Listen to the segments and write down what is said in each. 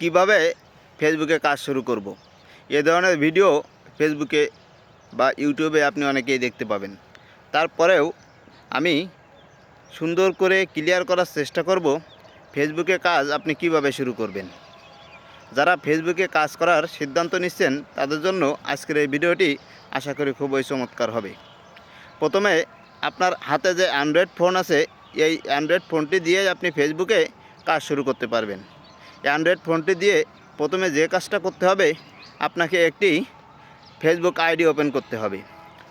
কীভাবে ফেসবুকে কাজ শুরু করব। এ ধরনের ভিডিও ফেসবুকে বা ইউটিউবে আপনি অনেকেই দেখতে পাবেন। তারপরেও আমি সুন্দর করে ক্লিয়ার করার চেষ্টা করব ফেসবুকে কাজ আপনি কীভাবে শুরু করবেন। যারা ফেসবুকে কাজ করার সিদ্ধান্ত নিচ্ছেন, তাদের জন্য আজকের এই ভিডিওটি আশা করি খুবই চমৎকার হবে। প্রথমে আপনার হাতে যে অ্যান্ড্রয়েড ফোন আছে, এই অ্যান্ড্রয়েড ফোনটি দিয়ে আপনি ফেসবুকে কাজ শুরু করতে পারবেন। অ্যান্ড্রয়েড ফোনটি দিয়ে প্রথমে যে কাজটা করতে হবে, আপনাকে একটি ফেসবুক আইডি ওপেন করতে হবে।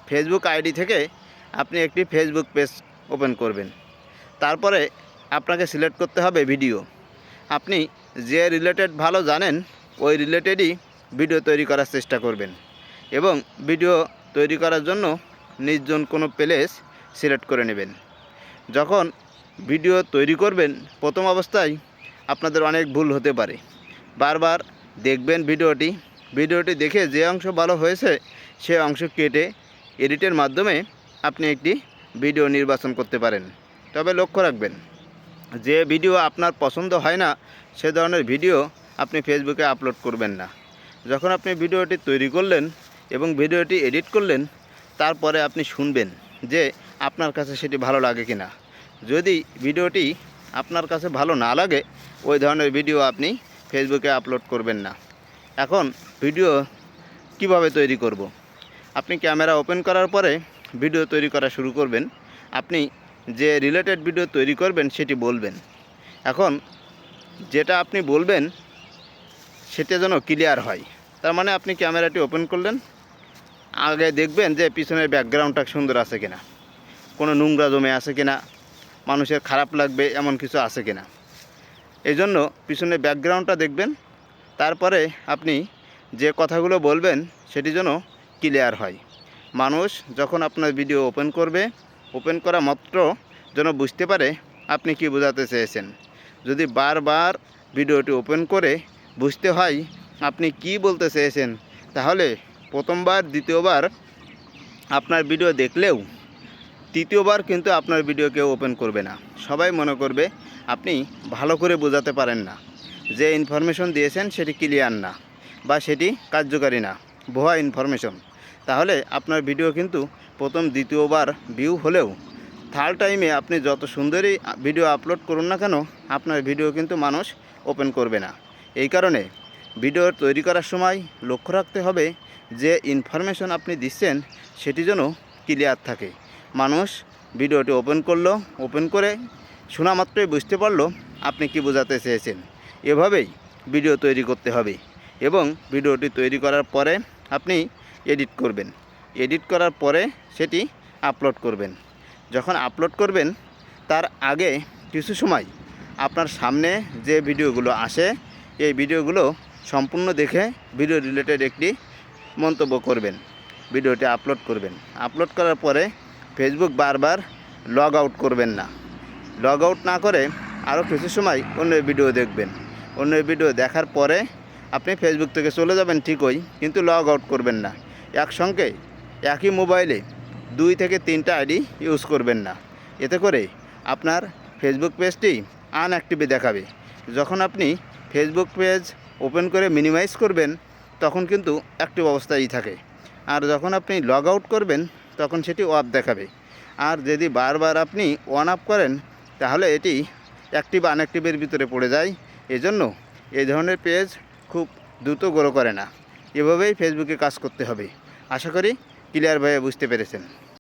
ফেসবুক আইডি থেকে আপনি একটি ফেসবুক পেজ ওপেন করবেন। তারপরে আপনাকে সিলেক্ট করতে হবে ভিডিও। আপনি যে রিলেটেড ভালো জানেন, ওই রিলেটেডই ভিডিও তৈরি করার চেষ্টা করবেন এবং ভিডিও তৈরি করার জন্য নির্জন কোনো প্লেস সিলেক্ট করে নেবেন। যখন ভিডিও তৈরি করবেন, প্রথম অবস্থায় আপনাদের অনেক ভুল হতে পারে। বারবার দেখবেন ভিডিওটি। ভিডিওটি দেখে যে অংশ ভালো হয়েছে, সে অংশ কেটে এডিটের মাধ্যমে আপনি একটি ভিডিও নির্বাচন করতে পারেন। তবে লক্ষ্য রাখবেন, যে ভিডিও আপনার পছন্দ হয় না, সে ধরনের ভিডিও আপনি ফেসবুকে আপলোড করবেন না। যখন আপনি ভিডিওটি তৈরি করলেন এবং ভিডিওটি এডিট করলেন, তারপরে আপনি শুনবেন যে আপনার কাছে সেটি ভালো লাগে কিনা। যদি ভিডিওটি আপনার কাছে ভালো না লাগে ওই ধরনের ভিডিও আপনি ফেসবুকে আপলোড করবেন না। এখন ভিডিও কীভাবে তৈরি করব। আপনি ক্যামেরা ওপেন করার পরে ভিডিও তৈরি করা শুরু করবেন। আপনি যে রিলেটেড ভিডিও তৈরি করবেন সেটি বলবেন। এখন যেটা আপনি বলবেন সেটা যেন ক্লিয়ার হয়। তার মানে আপনি ক্যামেরাটি ওপেন করলেন। আগে দেখবেন যে পিছনের ব্যাকগ্রাউন্ডটা সুন্দর আছে কিনা। কোনো নোংরা জমে আছে কিনা। মানুষের খারাপ লাগবে, এমন কিছু আছে কিনা। এই জন্য পিছনে ব্যাকগ্রাউন্ডটা দেখবেন। তারপরে আপনি যে কথাগুলো বলবেন, সেটি যেন ক্লিয়ার হয়। মানুষ যখন আপনার ভিডিও ওপেন করবে ওপেন করা মাত্র যেন বুঝতে পারে আপনি কি বোঝাতে চেয়েছেন। যদি বারবার ভিডিওটি ওপেন করে বুঝতে হয় আপনি কি বলতে চেয়েছেন, তাহলে প্রথমবার, দ্বিতীয়বার আপনার ভিডিও দেখলেও, তৃতীয়বার কিন্তু আপনার ভিডিও কেউ ওপেন করবে না। সবাই মনে করবে আপনি ভালো করে বোঝাতে পারেন না। যে ইনফরমেশন দিয়েছেন সেটি ক্লিয়ার না বা সেটি কার্যকারী না। ভুয়া ইনফরমেশন তাহলে আপনার ভিডিও কিন্তু প্রথম, দ্বিতীয়বার ভিউ হলেও থার্ড টাইমে আপনি যত সুন্দরই ভিডিও আপলোড করুন না কেন, আপনার ভিডিও কিন্তু মানুষ ওপেন করবে না। এই কারণে ভিডিও তৈরি করার সময় লক্ষ্য রাখতে হবে যে ইনফরমেশন আপনি দিচ্ছেন সেটি যেন ক্লিয়ার থাকে। মানুষ ভিডিওটি ওপেন করল ওপেন করে শোনা মাত্রই বুঝতে পারল আপনি কি বোঝাতে চেয়েছেন। এভাবেই ভিডিও তৈরি করতে হবে এবং ভিডিওটি তৈরি করার পরে আপনি এডিট করবেন। এডিট করার পরে সেটি আপলোড করবেন। যখন আপলোড করবেন, তার আগে কিছু সময় আপনার সামনে যে ভিডিওগুলো আসে, এই ভিডিওগুলো সম্পূর্ণ দেখে ভিডিও রিলেটেড একটি মন্তব্য করবেন। ভিডিওটি আপলোড করবেন। আপলোড করার পরে ফেসবুক বারবার লগ আউট করবেন না। লগ আউট না করে আরও কিছু সময় অন্য ভিডিও দেখবেন। অন্য ভিডিও দেখার পরে আপনি ফেসবুক থেকে চলে যাবেন ঠিকই, কিন্তু লগ আউট করবেন না। একসঙ্গে একই মোবাইলে দুই থেকে তিনটা আইডি ইউজ করবেন না। এতে করে আপনার ফেসবুক পেজটি আনঅ্যাক্টিভে দেখাবে। যখন আপনি ফেসবুক পেজ ওপেন করে মিনিমাইজ করবেন, তখন কিন্তু অ্যাক্টিভ অবস্থায়ই থাকে। আর যখন আপনি লগ আউট করবেন, তখন সেটি অফ দেখাবে। আর যদি বারবার আপনি অন আপ করেন তাহলে এটি অ্যাক্টিভ আনঅ্যাক্টিভের ভিতরে পড়ে যায়। এজন্য এই ধরনের পেজ খুব দ্রুত গ্রো করে না। এভাবেই ফেসবুকে কাজ করতে হবে। আশা করি ক্লিয়ারভাবে বুঝতে পেরেছেন।